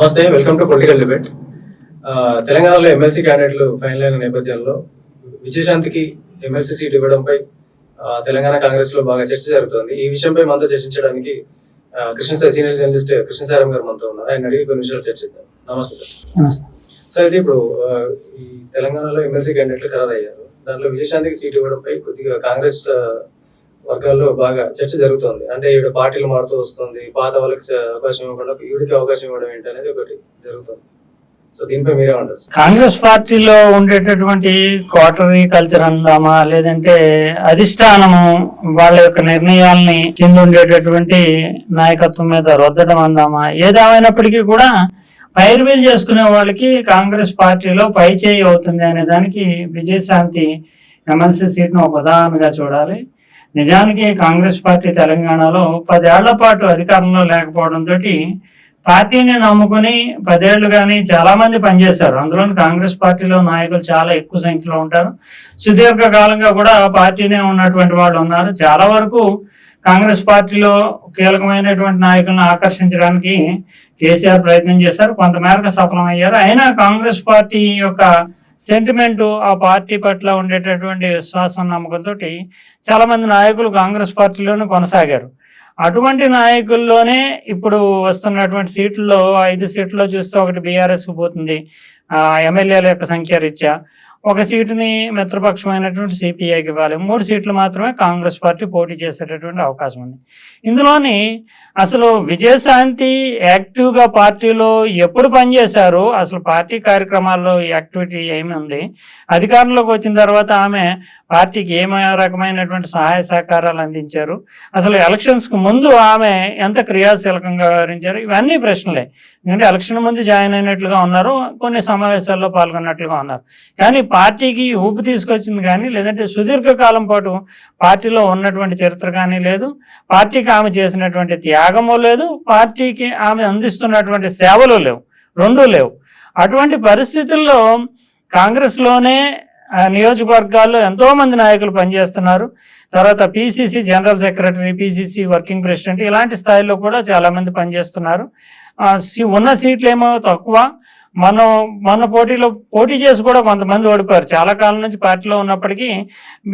నమస్తే welcome to political debate తెలంగాణలో MLC క్యాండిడేట్లు ఫైనల్ అయిన నేపథ్యంలో విజయశాంతికి ఎమ్మెల్సీ సీట్ ఇవ్వడంపై తెలంగాణ కాంగ్రెస్లో బాగా చర్చ జరుగుతోంది. ఈ విషయంపై మనతో చర్చించడానికి Krishna sir senior journalist Krishna సారం గారు మనతో ఉన్నారు. ఆయన అడిగి కొన్ని విషయాలు చర్చిద్దాం. నమస్తే సార్. సార్ అయితే ఇప్పుడు ఈ తెలంగాణలో ఎమ్మెల్సీ క్యాండిడేట్లు ఖరారు అయ్యారు దాంట్లో విజయశాంతికి సీట్ ఇవ్వడంపై కొద్దిగా కాంగ్రెస్ వర్గాల్లో బాగా చర్చ జరుగుతుంది. అంటే ఈవిడ పార్టీలు మారుతూ వస్తుంది. పాత వాళ్ళకి అవకాశం ఇవ్వకుండా ఈవిడికి అవకాశం ఇవ్వడం ఏంటి అనేది ఒకటి జరుగుతుంది. సో దీనిపై మీరే ఉండదు కాంగ్రెస్ పార్టీలో ఉండేటటువంటి క్వార్టరీ కల్చర్ అందామా లేదంటే అధిష్టానము వాళ్ళ యొక్క నిర్ణయాల్ని కింద ఉండేటటువంటి నాయకత్వం మీద రొద్దడం అందామా? ఏదేమైనప్పటికీ కూడా పైరువీలు చేసుకునే వాళ్ళకి కాంగ్రెస్ పార్టీలో పై చేయి అవుతుంది అనే దానికి విజయశాంతి ఎమ్మెల్సీ సీట్ను ఒక ఉదాహరణగా చూడాలి. నిజానికి కాంగ్రెస్ పార్టీ తెలంగాణలో పదేళ్ళ పాటు అధికారంలో లేకపోవడంతో పార్టీని నమ్ముకుని పదేళ్ళు కానీ చాలా మంది పనిచేశారు. అందులో కాంగ్రెస్ పార్టీలో నాయకులు చాలా ఎక్కువ సంఖ్యలో ఉంటారు. సుదీర్ఘ కాలంగా కూడా పార్టీనే ఉన్నటువంటి వాళ్ళు ఉన్నారు. చాలా వరకు కాంగ్రెస్ పార్టీలో కీలకమైనటువంటి నాయకులను ఆకర్షించడానికి కేసీఆర్ ప్రయత్నం చేశారు. కొంతమేరకు సఫలమయ్యారు. అయినా కాంగ్రెస్ పార్టీ యొక్క సెంటిమెంట్ ఆ పార్టీ పట్ల ఉండేటటువంటి విశ్వాసం నమ్మకంతో చాలా మంది నాయకులు కాంగ్రెస్ పార్టీలోనే కొనసాగారు. అటువంటి నాయకుల్లోనే ఇప్పుడు వస్తున్నటువంటి సీట్లలో ఐదు సీట్లలో చూస్తే ఒకటి బీఆర్ఎస్కి పోతుంది. ఎమ్మెల్యేల యొక్క సంఖ్య రీత్యా. ఒక సీటుని మిత్రపక్షమైనటువంటి సిపిఐకి ఇవ్వాలి. మూడు సీట్లు మాత్రమే కాంగ్రెస్ పార్టీ పోటీ చేసేటటువంటి అవకాశం ఉంది. ఇందులోని అసలు విజయశాంతి యాక్టివ్గా పార్టీలో ఎప్పుడు పనిచేశారు? అసలు పార్టీ కార్యక్రమాల్లో యాక్టివిటీ ఏమి ఉంది? అధికారంలోకి వచ్చిన తర్వాత ఆమె పార్టీకి ఏ రకమైనటువంటి సహాయ సహకారాలు అందించారు? అసలు ఎలక్షన్స్కు ముందు ఆమె ఎంత క్రియాశీలకంగా వ్యవహరించారు? ఇవన్నీ ప్రశ్నలే. ఎందుకంటే ఎలక్షన్ ముందు జాయిన్ అయినట్లుగా ఉన్నారు. కొన్ని సమావేశాల్లో పాల్గొన్నట్లుగా ఉన్నారు. కానీ పార్టీకి ఊపు తీసుకొచ్చింది కానీ లేదంటే సుదీర్ఘకాలం పాటు పార్టీలో ఉన్నటువంటి చరిత్ర కానీ లేదు. పార్టీకి ఆమె చేసినటువంటి త్యాగము లేదు. పార్టీకి ఆమె అందిస్తున్నటువంటి సేవలు లేవు. రెండూ లేవు. అటువంటి పరిస్థితుల్లో కాంగ్రెస్లోనే నియోజకవర్గాల్లో ఎంతోమంది నాయకులు పనిచేస్తున్నారు. తర్వాత PCC general secretary PCC working president ఇలాంటి స్థాయిలో కూడా చాలామంది పనిచేస్తున్నారు. ఉన్న సీట్లు ఏమో తక్కువ. మనం మన పోటీలో పోటీ చేసి కూడా కొంతమంది ఓడిపోయారు. చాలా కాలం నుంచి పార్టీలో ఉన్నప్పటికీ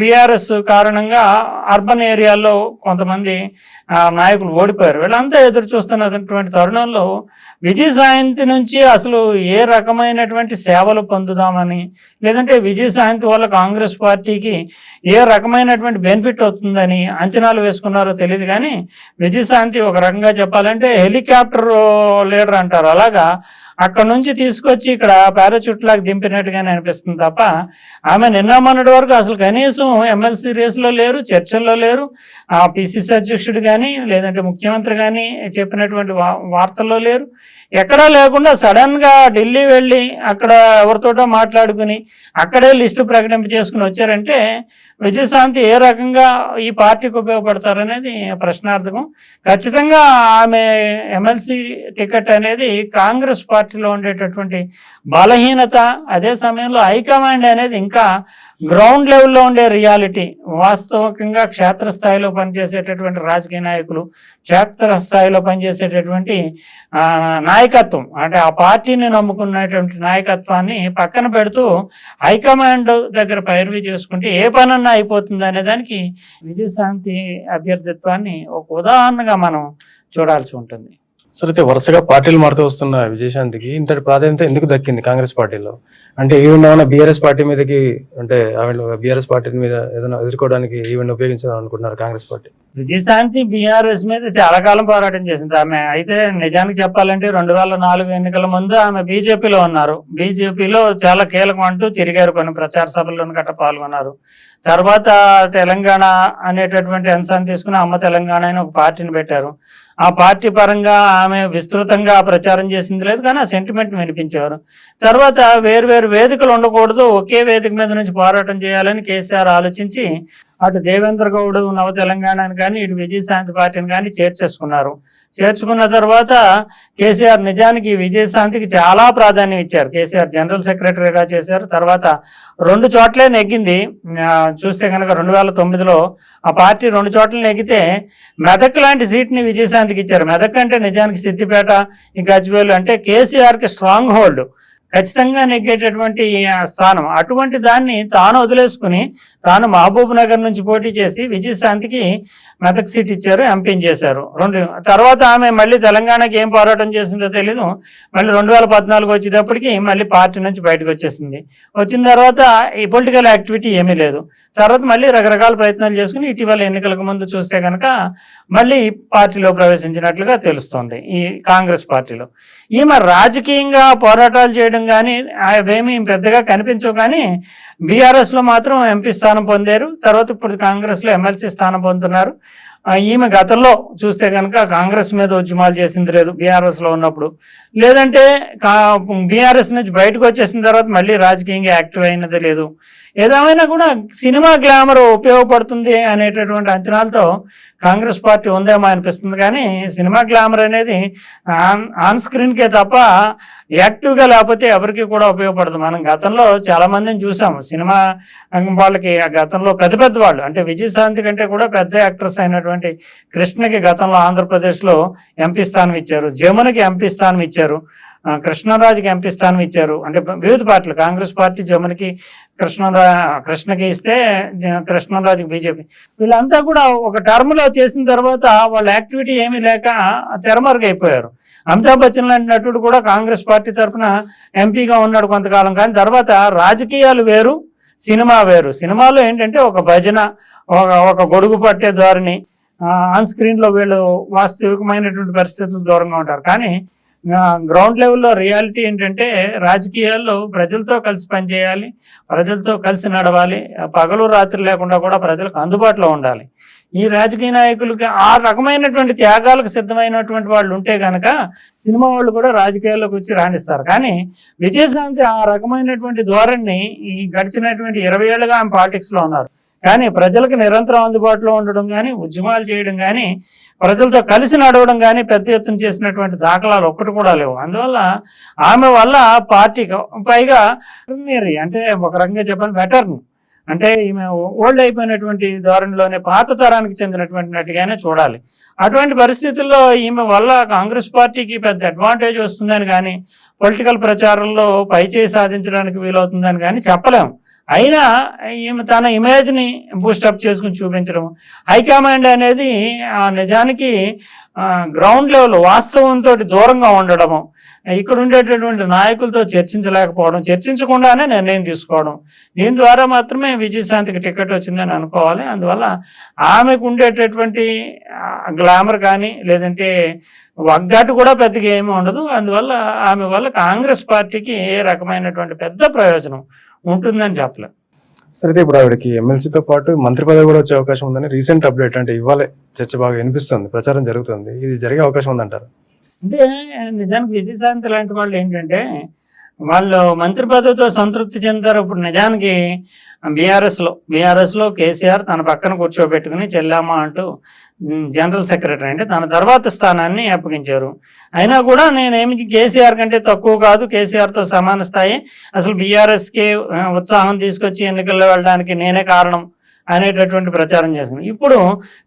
బీఆర్ఎస్ కారణంగా అర్బన్ ఏరియాల్లో కొంతమంది నాయకులు ఓడిపోయారు. వీళ్ళంతా ఎదురు చూస్తున్నటువంటి తరుణంలో విజయ సాయంతి నుంచి అసలు ఏ రకమైనటువంటి సేవలు పొందుదామని లేదంటే విజయ సాయంతి వల్ల కాంగ్రెస్ పార్టీకి ఏ రకమైనటువంటి బెనిఫిట్ అవుతుందని అంచనాలు వేసుకున్నారో తెలియదు కానీ విజయ సాయంతి ఒక రకంగా చెప్పాలంటే హెలికాప్టర్ లీడర్ అంటారు. అలాగా అక్కడ నుంచి తీసుకొచ్చి ఇక్కడ పారాచూట్లాగా దింపినట్టుగానే అనిపిస్తుంది తప్ప ఆమె నిన్న మొన్నటి వరకు అసలు కనీసం ఎమ్మెల్సీ రేసులో లేరు చర్చల్లో లేరు. ఆ పిసిసి అధ్యక్షుడు కానీ లేదంటే ముఖ్యమంత్రి కానీ చెప్పినటువంటి వా- వార్తల్లో లేరు. ఎక్కడా లేకుండా సడన్గా ఢిల్లీ వెళ్ళి అక్కడ ఎవరితోటో మాట్లాడుకుని అక్కడే లిస్టు ప్రకటింప చేసుకుని వచ్చారంటే విజయశాంతి ఏ రకంగా ఈ పార్టీకి ఉపయోగపడతారనేది ప్రశ్నార్థకం. ఖచ్చితంగా ఆమె ఎమ్మెల్సీ టికెట్ అనేది కాంగ్రెస్ పార్టీలో ఉండేటటువంటి బలహీనత అదే సమయంలో హైకమాండ్ అనేది ఇంకా గ్రౌండ్ లెవెల్లో ఉండే రియాలిటీ వాస్తవికంగా క్షేత్రస్థాయిలో పనిచేసేటటువంటి రాజకీయ నాయకులు క్షేత్రస్థాయిలో పనిచేసేటటువంటి నాయకత్వం అంటే ఆ పార్టీని నమ్ముకున్నటువంటి నాయకత్వాన్ని పక్కన పెడుతూ హైకమాండ్ దగ్గర పైరువి చేసుకుంటే ఏ పనన్నా అయిపోతుంది అనే దానికి విజయశాంతి అభ్యర్థిత్వాన్ని ఒక ఉదాహరణగా మనం చూడాల్సి ఉంటుంది. సరే అయితే వరుసగా పార్టీలు మారుతూ వస్తున్న విజయశాంతికి ఇంతటి ప్రాధాన్యత ఎందుకు దక్కింది కాంగ్రెస్ పార్టీలో? అంటే ఈవెన్ బీఆర్ఎస్ పార్టీ మీదకి అంటే ఆవిడ బీఆర్ఎస్ పార్టీ మీద ఏదైనా ఎదుర్కోవడానికి ఈవెన్ ఉపయోగించాలని అనుకుంటున్నారు కాంగ్రెస్ పార్టీ? విజయశాంతి బీఆర్ఎస్ మీద చాలా కాలం పోరాటం చేసింది. ఆమె అయితే నిజానికి చెప్పాలంటే రెండు వేల నాలుగు ఎన్నికల ముందు ఆమె బీజేపీలో ఉన్నారు. బీజేపీలో చాలా కీలకం అంటూ తిరిగారు కొన్ని ప్రచార సభల్లోనూ గట్రా పాల్గొన్నారు. తర్వాత తెలంగాణ అనేటటువంటి అంశాన్ని తీసుకుని అమ్మ తెలంగాణ అని ఒక పార్టీని పెట్టారు. ఆ పార్టీ పరంగా ఆమె విస్తృతంగా ప్రచారం చేసింది లేదు కానీ ఆ సెంటిమెంట్ వినిపించేవారు. తర్వాత వేరు వేరు వేదికలు ఉండకూడదు. ఒకే వేదిక మీద నుంచి పోరాటం చేయాలని కేసీఆర్ ఆలోచించి అటు దేవేంద్ర గౌడ్ నవ తెలంగాణని కానీ ఇటు విజయశాంతి పార్టీని కానీ చేర్చేసుకున్నారు. చేర్చుకున్న తర్వాత కేసీఆర్ నిజానికి విజయశాంతికి చాలా ప్రాధాన్యం ఇచ్చారు. కేసీఆర్ జనరల్ సెక్రటరీగా చేశారు. తర్వాత రెండు చోట్లే నెగ్గింది. చూస్తే కనుక రెండు వేల తొమ్మిదిలో ఆ పార్టీ రెండు చోట్ల నెగ్గితే మెదక్ లాంటి సీట్ని విజయశాంతికి ఇచ్చారు. మెదక్ అంటే నిజానికి సిద్దిపేట ఇంకా గజ్వేలు అంటే కేసీఆర్కి స్ట్రాంగ్ హోల్డ్. ఖచ్చితంగా నెగ్గేటటువంటి స్థానం. అటువంటి దాన్ని తాను వదిలేసుకుని తాను మహబూబ్ నగర్ నుంచి పోటీ చేసి విజయశాంతికి మెదక్ సీట్ ఇచ్చారు ఎంపీని చేశారు. రెండు తర్వాత ఆమె మళ్ళీ తెలంగాణకి ఏం పోరాటం చేసిందో తెలీదు. మళ్ళీ రెండు వేల పద్నాలుగు వచ్చేటప్పటికి మళ్ళీ పార్టీ నుంచి బయటకు వచ్చేసింది. వచ్చిన తర్వాత ఈ పొలిటికల్ యాక్టివిటీ ఏమీ లేదు. తర్వాత మళ్ళీ రకరకాల ప్రయత్నాలు చేసుకుని ఇటీవల ఎన్నికలకు ముందు చూస్తే కనుక మళ్ళీ పార్టీలో ప్రవేశించినట్లుగా తెలుస్తోంది ఈ కాంగ్రెస్ పార్టీలో. ఈమె రాజకీయంగా పోరాటాలు చేయడం కానీ అవేమీ పెద్దగా కనిపించవు కానీ బీఆర్ఎస్లో మాత్రం ఎంపీ స్థానం పొందారు. తర్వాత ఇప్పుడు కాంగ్రెస్లో ఎమ్మెల్సీ స్థానం పొందుతున్నారు. ఈమె గతంలో చూస్తే కనుక కాంగ్రెస్ మీద ఉద్యమాలు చేసింది లేదు బీఆర్ఎస్లో ఉన్నప్పుడు. లేదంటే బీఆర్ఎస్ నుంచి బయటకు వచ్చేసిన తర్వాత మళ్ళీ రాజకీయంగా యాక్టివ్ అయినది లేదు. ఏదేమైనా కూడా సినిమా గ్లామర్ ఉపయోగపడుతుంది అనేటటువంటి అంచనాలతో కాంగ్రెస్ పార్టీ ఉందేమో అనిపిస్తుంది కానీ సినిమా గ్లామర్ అనేది ఆన్ ఆన్ స్క్రీన్కే తప్ప యాక్టివ్గా లేకపోతే ఎవరికి కూడా ఉపయోగపడదు. మనం గతంలో చాలా మందిని చూసాము సినిమా వాళ్ళకి ఆ గతంలో పెద్ద పెద్ద వాళ్ళు అంటే విజయశాంతి కంటే కూడా పెద్ద యాక్ట్రెస్ అయినటువంటి కృష్ణకి గతంలో ఆంధ్రప్రదేశ్లో ఎంపీ స్థానం ఇచ్చారు. జమునకి ఎంపీ స్థానం ఇచ్చారు. కృష్ణరాజుకి ఎంపీ స్థానం ఇచ్చారు. అంటే వివిధ పార్టీలు కాంగ్రెస్ పార్టీ జమునకి కృష్ణరా కృష్ణకి ఇస్తే కృష్ణరాజుకి బీజేపీ. వీళ్ళంతా కూడా ఒక టర్మ్లో చేసిన తర్వాత వాళ్ళ యాక్టివిటీ ఏమీ లేక తెరమరుగైపోయారు. అమితాబ్ బచ్చన్ లాంటి నటుడు కూడా కాంగ్రెస్ పార్టీ తరఫున ఎంపీగా ఉన్నాడు కొంతకాలం. కానీ తర్వాత రాజకీయాలు వేరు సినిమా వేరు. సినిమాలో ఏంటంటే ఒక భజన ఒక ఒక గొడుగు పట్టే ధోరణి. ఆన్ స్క్రీన్లో వీళ్ళు వాస్తవికమైనటువంటి పరిస్థితులు దూరంగా ఉంటారు. కానీ గ్రౌండ్ లెవెల్లో రియాలిటీ ఏంటంటే రాజకీయాల్లో ప్రజలతో కలిసి పనిచేయాలి ప్రజలతో కలిసి నడవాలి పగలు రాత్రి లేకుండా కూడా ప్రజలకు అందుబాటులో ఉండాలి. ఈ రాజకీయ నాయకులకి ఆ రకమైనటువంటి త్యాగాలకు సిద్ధమైనటువంటి వాళ్ళు ఉంటే కనుక సినిమా వాళ్ళు కూడా రాజకీయాల్లోకి వచ్చి రాణిస్తారు. కానీ విజయశాంతి ఆ రకమైనటువంటి ధోరణిని ఈ గడిచినటువంటి ఇరవై ఏళ్ళుగా ఆమె పాలిటిక్స్లో ఉన్నారు. కానీ ప్రజలకు నిరంతరం అందుబాటులో ఉండడం కానీ ఉద్యమాలు చేయడం కానీ ప్రజలతో కలిసి నడవడం కానీ పెద్ద ఎత్తున చేసినటువంటి దాఖలాలు ఒక్కటి కూడా లేవు. అందువల్ల ఆమె వల్ల పార్టీకి పైగా అంటే ఒక రకంగా చెప్పాలి వెటర్న్. అంటే ఈమె ఓల్డ్ అయిపోయినటువంటి ధోరణిలోనే పాత తరానికి చెందినటువంటి నటిగానే చూడాలి. అటువంటి పరిస్థితుల్లో ఈమె వల్ల కాంగ్రెస్ పార్టీకి పెద్ద అడ్వాంటేజ్ వస్తుందని కానీ పొలిటికల్ ప్రచారంలో పైచేయి సాధించడానికి వీలవుతుందని కానీ చెప్పలేము అయినా ఈమె తన ఇమేజ్ని బూస్టప్ చేసుకుని చూపించడం. హైకమాండ్ అనేది ఆ నిజానికి గ్రౌండ్ లెవెల్ వాస్తవంతో దూరంగా ఉండడము ఇక్కడ ఉండేటటువంటి నాయకులతో చర్చించలేకపోవడం చర్చించకుండానే నిర్ణయం తీసుకోవడం. దీని ద్వారా మాత్రమే విజయశాంతికి టికెట్ వచ్చిందని అనుకోవాలి. అందువల్ల ఆమెకు ఉండేటటువంటి గ్లామర్ కానీ లేదంటే వగ్గాటు కూడా పెద్దగా ఏమీ ఉండదు. అందువల్ల ఆమె వల్ల కాంగ్రెస్ పార్టీకి ఏ రకమైనటువంటి పెద్ద ప్రయోజనం? ఉంటుందని చెప్పలేం. సరే అయితే ఇప్పుడు ఆవిడకి ఎమ్మెల్సీతో పాటు మంత్రి పదవి కూడా వచ్చే అవకాశం ఉందని రీసెంట్ అప్డేట్ అంటే ఇవ్వాలి చర్చ బాగా వినిపిస్తుంది ప్రచారం జరుగుతుంది. ఇది జరిగే అవకాశం ఉందంటారు? అంటే నిజానికి విజయశాంతి లాంటి వాళ్ళు ఏంటంటే వాళ్ళు మంత్రి పదవితో సంతృప్తి చెందారు ఇప్పుడు నిజానికి బీఆర్ఎస్లో లో బీఆర్ఎస్లో కేసీఆర్ తన పక్కన కూర్చోబెట్టుకుని చెల్లమ్మ అంటూ జనరల్ సెక్రటరీ అంటే తన తర్వాత స్థానాన్ని అప్పగించారు. అయినా కూడా నేనేమి కేసీఆర్ కంటే తక్కువ కాదు కేసీఆర్తో సమాన స్థాయి. అసలు బీఆర్ఎస్కి ఉత్సాహం తీసుకొచ్చి ఎన్నికల్లో వెళ్ళడానికి నేనే కారణం. అనేటటువంటి ప్రచారం చేసింది ఇప్పుడు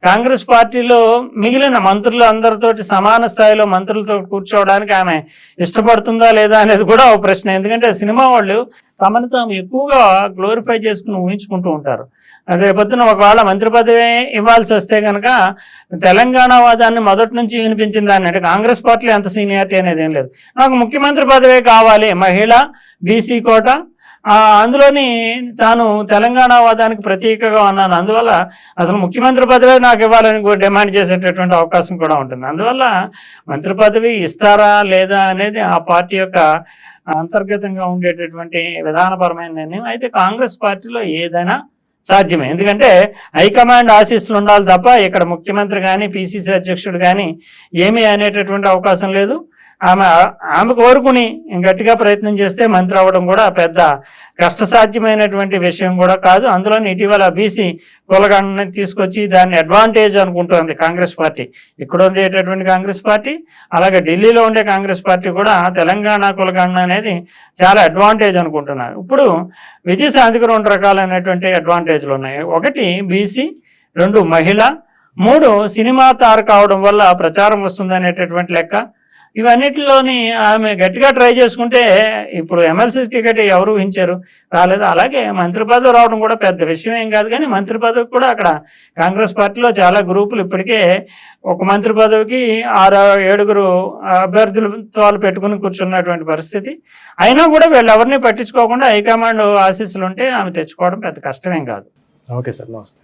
కాంగ్రెస్ పార్టీలో మిగిలిన మంత్రులు అందరితోటి సమాన స్థాయిలో మంత్రులతో కూర్చోవడానికి ఆమె ఇష్టపడుతుందా లేదా అనేది కూడా ఒక ప్రశ్న. ఎందుకంటే సినిమా వాళ్ళు తమను తాము ఎక్కువగా గ్లోరిఫై చేసుకుని ఊహించుకుంటూ ఉంటారు. అదే పొద్దున ఒకవేళ మంత్రి పదవి ఇవ్వాల్సి వస్తే కనుక తెలంగాణ వాదాన్ని మొదటి నుంచి వినిపించిన దాన్ని అంటే కాంగ్రెస్ పార్టీలో ఎంత సీనియారిటీ అనేది ఏం లేదు. నాకు ముఖ్యమంత్రి పదవే కావాలి. మహిళ బీసీ కోట అందులోని తాను తెలంగాణ వాదానికి ప్రతీకగా ఉన్నాను. అందువల్ల అసలు ముఖ్యమంత్రి పదవి నాకు ఇవ్వాలని కూడా డిమాండ్ చేసేటటువంటి అవకాశం కూడా ఉంటుంది. అందువల్ల మంత్రి పదవి ఇస్తారా లేదా అనేది ఆ పార్టీ యొక్క అంతర్గతంగా ఉండేటటువంటి విధానపరమైన నిర్ణయం అయితే కాంగ్రెస్ పార్టీలో ఏదైనా సాధ్యమే. ఎందుకంటే హైకమాండ్ ఆశీస్సులు ఉండాలి తప్ప ఇక్కడ ముఖ్యమంత్రి కానీ పిసిసి అధ్యక్షుడు కానీ ఏమీ అనేటటువంటి అవకాశం లేదు. ఆమె ఆమె కోరుకుని గట్టిగా ప్రయత్నం చేస్తే మంత్రి అవ్వడం కూడా పెద్ద కష్టసాధ్యమైనటువంటి విషయం కూడా కాదు. అందులో ఇటీవల బీసీ కులగణని తీసుకొచ్చి దాన్ని అడ్వాంటేజ్ అనుకుంటోంది కాంగ్రెస్ పార్టీ. ఇక్కడ ఉండేటటువంటి కాంగ్రెస్ పార్టీ అలాగే ఢిల్లీలో ఉండే కాంగ్రెస్ పార్టీ కూడా తెలంగాణ కులగణన అనేది చాలా అడ్వాంటేజ్ అనుకుంటున్నారు. ఇప్పుడు విజయశాంతికి రెండు రకాలైనటువంటి అడ్వాంటేజ్లు ఉన్నాయి. ఒకటి బీసీ రెండు మహిళ మూడు సినిమా తార కావడం వల్ల ప్రచారం వస్తుంది అనేటటువంటి లెక్క. ఇవన్నిటిలోని ఆమె గట్టిగా ట్రై చేసుకుంటే ఇప్పుడు ఎమ్మెల్సీ టికెట్ ఎవరు ఊహించారు రాలేదు. అలాగే మంత్రి పదవి రావడం కూడా పెద్ద విషయం ఏం కాదు కానీ మంత్రి పదవి కూడా అక్కడ కాంగ్రెస్ పార్టీలో చాలా గ్రూపులు ఇప్పటికే ఒక మంత్రి పదవికి ఆరు ఏడుగురు అభ్యర్థులు పెట్టుకుని కూర్చున్నటువంటి పరిస్థితి. అయినా కూడా వీళ్ళు ఎవరిని పట్టించుకోకుండా హైకమాండ్ ఆశీస్సులు ఉంటే ఆమె తెచ్చుకోవడం పెద్ద కష్టమేం కాదు. ఓకే సార్ నమస్తే.